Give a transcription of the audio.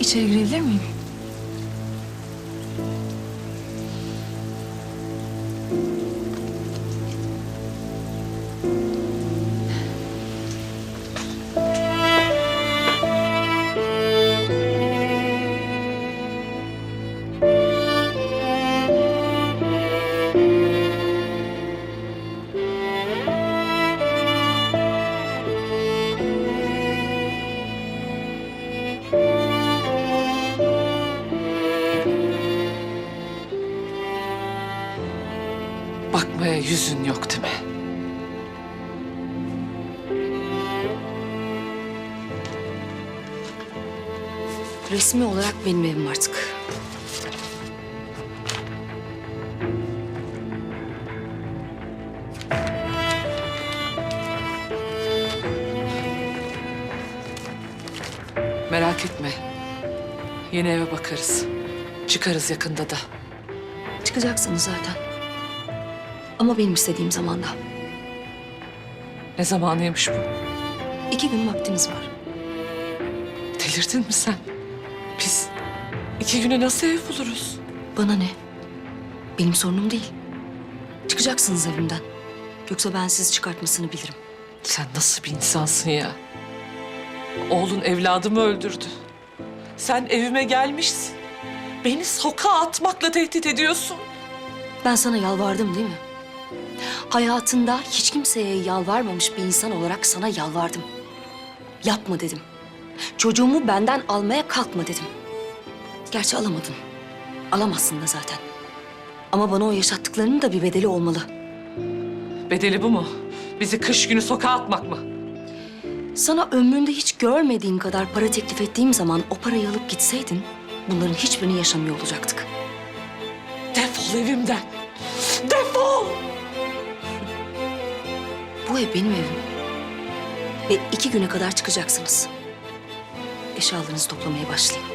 İçeri girebilir miyim? Bakmaya yüzün yok değil mi? Resmi olarak benim evim artık. Merak etme. Yeni eve bakarız. Çıkarız yakında da. Çıkacaksınız zaten. Ama benim istediğim zamanda. Ne zamanıymış bu? İki gün vaktiniz var. Delirdin mi sen? Biz iki güne nasıl ev buluruz? Bana ne? Benim sorunum değil. Çıkacaksınız evimden. Yoksa ben sizi çıkartmasını bilirim. Sen nasıl bir insansın ya? Oğlun evladımı öldürdü. Sen evime gelmişsin. Beni sokağa atmakla tehdit ediyorsun. Ben sana yalvardım değil mi? Hayatında hiç kimseye yalvarmamış bir insan olarak sana yalvardım. Yapma dedim. Çocuğumu benden almaya kalkma dedim. Gerçi alamadın. Alamazsın da zaten. Ama bana o yaşattıklarının da bir bedeli olmalı. Bedeli bu mu? Bizi kış günü sokağa atmak mı? Sana ömründe hiç görmediğin kadar para teklif ettiğim zaman o parayı alıp gitseydin... ...bunların hiçbirini yaşamıyor olacaktık. Defol evimden. Defol! Bu ev benim evim. Ve iki güne kadar çıkacaksınız. Eşyalarınızı toplamaya başlayın.